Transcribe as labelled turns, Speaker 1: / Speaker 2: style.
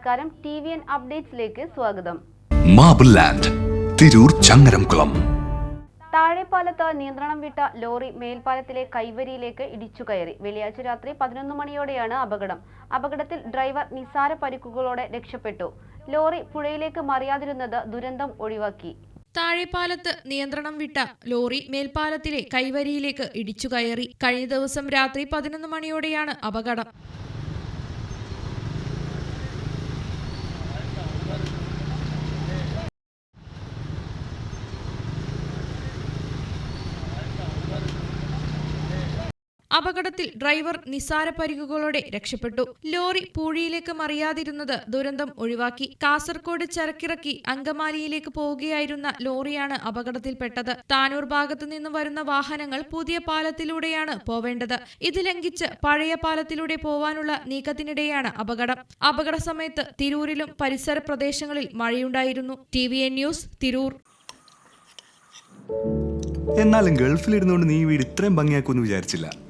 Speaker 1: നമസ്കാരം. T V N അപ്ഡേറ്റ്സിലേക്ക് സ്വാഗതം.
Speaker 2: Marble land Tirur Changaramkulam.
Speaker 1: താഴെപ്പാലത്ത് നിയന്ത്രണം വിട്ട ലോറി മേൽപ്പാലത്തിലെ കൈവരിയിലേക്ക് ഇടിച്ചു കയറി. വെള്ളിയാഴ്ച രാത്രി പതിനൊന്ന് മണിയോടെയാണ് അപകടം. അപകടത്തിൽ ഡ്രൈവർ നിസാര പരിക്കുകളോടെ രക്ഷപ്പെട്ടു. ലോറി പുഴയിലേക്ക് മറിയാതിരുന്നത് ദുരന്തം ഒഴിവാക്കി.
Speaker 3: താഴെപ്പാലത്ത് നിയന്ത്രണം വിട്ട ലോറി മേൽപ്പാലത്തിലെ കൈവരിയിലേക്ക് ഇടിച്ചു കയറി. കഴിഞ്ഞ ദിവസം രാത്രി പതിനൊന്ന് മണിയോടെയാണ് അപകടം. അപകടത്തിൽ ഡ്രൈവർ നിസാര പരിക്കുകളോടെ രക്ഷപ്പെട്ടു. ലോറി പൂഴിയിലേക്ക് മറിയാതിരുന്നത് ദുരന്തം ഒഴിവാക്കി. കാസർകോട് ചരക്കിറക്കി അങ്കമാലിയിലേക്ക് പോവുകയായിരുന്ന ലോറിയാണ് അപകടത്തിൽപ്പെട്ടത്. താനൂർ ഭാഗത്തു നിന്ന് വരുന്ന വാഹനങ്ങൾ പുതിയ പാലത്തിലൂടെയാണ് പോവേണ്ടത്. ഇത് ലംഘിച്ച് പഴയ പാലത്തിലൂടെ പോവാനുള്ള നീക്കത്തിനിടെയാണ് അപകടം. അപകട സമയത്ത് തിരൂരിലും പരിസര പ്രദേശങ്ങളിൽ മഴയുണ്ടായിരുന്നു. T V N news Tirur.
Speaker 4: എന്നാലും ഗൾഫിലിരുന്നുകൊണ്ട് നീ വീട് ഇത്രയും ഭംഗിയാക്കുമെന്ന് വിചാരിച്ചില്ല.